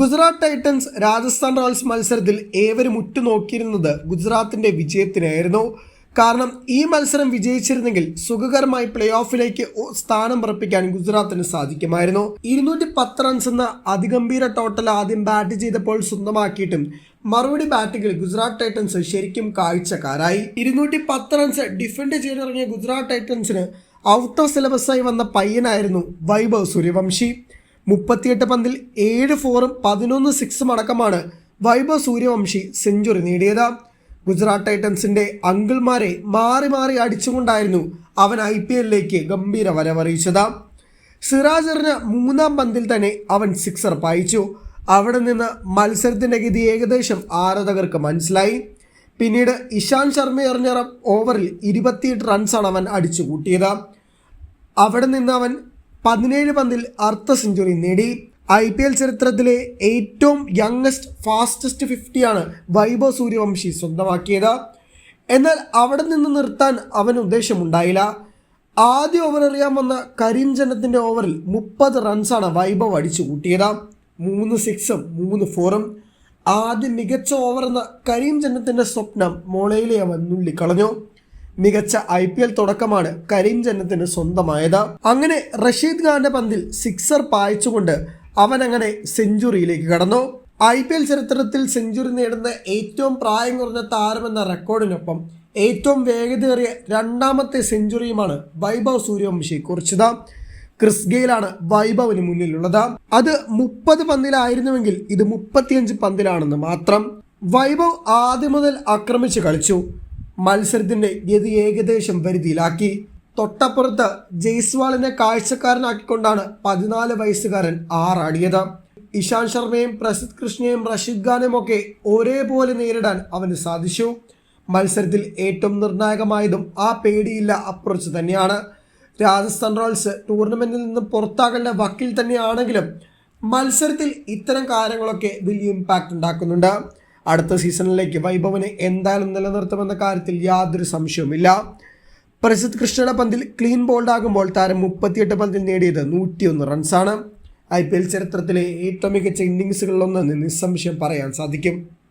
Gujarat Titans Rajasthan Royals മത്സരത്തിൽ ഏവരും ഉറ്റുനോക്കിയിരുന്നത് ഗുജറാത്തിന്റെ വിജയത്തിനായിരുന്നു. കാരണം ഈ മത്സരം വിജയിച്ചിരുന്നെങ്കിൽ സുഖകരമായി പ്ലേ ഓഫിലേക്ക് സ്ഥാനം ഉറപ്പിക്കാൻ ഗുജറാത്തിന് സാധിക്കുമായിരുന്നു. ഇരുന്നൂറ്റി പത്ത് റൺസ് എന്ന അതിഗംഭീര ടോട്ടൽ ആദ്യം ബാറ്റ് ചെയ്തപ്പോൾ സ്വന്തമാക്കിയിട്ടും മറുപടി ബാറ്റിംഗിൽ ഗുജറാത്ത് ടൈറ്റൻസ് ശരിക്കും കാഴ്ചക്കാരായി. ഇരുന്നൂറ്റി പത്ത് റൺസ് ഡിഫൻഡ് ചെയ്തിറങ്ങിയ ഗുജറാത്ത് ടൈറ്റൻസിന് ഔട്ട് ഓഫ് സിലബസായി വന്ന പയ്യനായിരുന്നു വൈഭവ് സൂര്യവംശി. മുപ്പത്തിയെട്ട് പന്തിൽ ഏഴ് ഫോറും പതിനൊന്ന് സിക്സും അടക്കമാണ് വൈഭവ് സൂര്യവംശി സെഞ്ചുറി നേടിയത്. ഗുജറാത്ത് ടൈറ്റൻസിന്റെ അങ്കിൾമാരെ മാറി മാറി അടിച്ചുകൊണ്ടായിരുന്നു അവൻ ഐ പി എല്ലിലേക്ക് ഗംഭീര വരവറിയിച്ചത്. സിറാജറിന് മൂന്നാം പന്തിൽ തന്നെ അവൻ സിക്സർ പായിച്ചു. അവിടെ നിന്ന് മത്സരത്തിന്റെ ഗതി ഏകദേശം ആരാധകർക്ക് മനസ്സിലായി. പിന്നീട് ഇഷാന്ത് ശർമ്മ എറിഞ്ഞ ഓവറിൽ ഇരുപത്തിയെട്ട് റൺസാണ് അവൻ അടിച്ചു കൂട്ടിയത് അവിടെ നിന്ന് അവൻ പതിനേഴ് പന്തിൽ അർദ്ധ സെഞ്ചുറി നേടി. ഐ പി എൽ ചരിത്രത്തിലെ ഏറ്റവും യങ്ങസ്റ്റ് ഫാസ്റ്റസ്റ്റ് ഫിഫ്റ്റിയാണ് വൈഭവ് സൂര്യവംശി സ്വന്തമാക്കിയത്. എന്നാൽ അവിടെ നിന്ന് നിർത്താൻ അവന് ഉദ്ദേശമുണ്ടായില്ല. ആദ്യ ഓവർ എറിയാൻ വന്ന കരീം ജനത്തിന്റെ ഓവറിൽ മുപ്പത് റൺസാണ് വൈഭവ് അടിച്ചു കൂട്ടിയത്. മൂന്ന് സിക്സും മൂന്ന് ഫോറും ആദ്യ മികച്ച ഓവർ എന്ന കരീം ജനത്തിന്റെ സ്വപ്നം മോളയിലെ അവൻ നുള്ളിക്കളഞ്ഞു. മികച്ച ഐ പി എൽ തുടക്കമാണ് കരീം ജന്നത്തിന് സ്വന്തമായത്. അങ്ങനെ റഷീദ് ഖാന്റെ പന്തിൽ സിക്സർ പായിച്ചുകൊണ്ട് അവൻ അങ്ങനെ സെഞ്ചുറിയിലേക്ക് കടന്നു. ഐ പി എൽ ചരിത്രത്തിൽ സെഞ്ചുറി നേടുന്ന ഏറ്റവും പ്രായം കുറഞ്ഞ താരമെന്ന റെക്കോർഡിനൊപ്പം ഏറ്റവും വേഗതയേറിയ രണ്ടാമത്തെ സെഞ്ചുറിയുമാണ് വൈഭവ് സൂര്യവംശി കുറിച്ചത്. ക്രിസ് ഗെയിലാണ് വൈഭവിന് മുന്നിലുള്ളത്. അത് മുപ്പത് പന്തിലായിരുന്നുവെങ്കിൽ ഇത് മുപ്പത്തിയഞ്ച് പന്തിലാണെന്ന് മാത്രം. വൈഭവ് ആദ്യം മുതൽ ആക്രമിച്ച് കളിച്ചു. മത്സരത്തിന്റെ ഗതി ഏകദേശം പരിധിയിലാക്കി. തൊട്ടപ്പുറത്ത് ജയ്സ്വാളിനെ കാഴ്ചക്കാരനാക്കിക്കൊണ്ടാണ് പതിനാല് വയസ്സുകാരൻ ആറാടിയത്. ഇഷാന്ത് ശർമ്മയും പ്രസിദ് കൃഷ്ണയും റഷീദ് ഖാനും ഒക്കെ ഒരേപോലെ നേരിടാൻ അവന് സാധിച്ചു. മത്സരത്തിൽ ഏറ്റവും നിർണായകമായതും ആ പേടിയില്ല അപ്രോച്ച് തന്നെയാണ്. രാജസ്ഥാൻ റോയൽസ് ടൂർണമെന്റിൽ നിന്ന് പുറത്താകേണ്ട വക്കിൽ തന്നെയാണെങ്കിലും മത്സരത്തിൽ ഇത്തരം കാര്യങ്ങളൊക്കെ വലിയ ഇമ്പാക്റ്റ് ഉണ്ടാക്കുന്നുണ്ട്. അടുത്ത സീസണിലേക്ക് വൈഭവനെ എന്തായാലും നിലനിർത്തുമെന്ന കാര്യത്തിൽ യാതൊരു സംശയവുമില്ല. പ്രസിദ്ധ് കൃഷ്ണയുടെ പന്തിൽ ക്ലീൻ ബോൾഡ് ആകുമ്പോൾ താരം മുപ്പത്തിയെട്ട് പന്തിൽ നേടിയത് നൂറ്റിയൊന്ന് റൺസാണ്. ഐ പി എൽ ചരിത്രത്തിലെ ഏറ്റവും മികച്ച ഇന്നിങ്സുകളിലൊന്നെന്ന് നിസ്സംശയം പറയാൻ സാധിക്കും.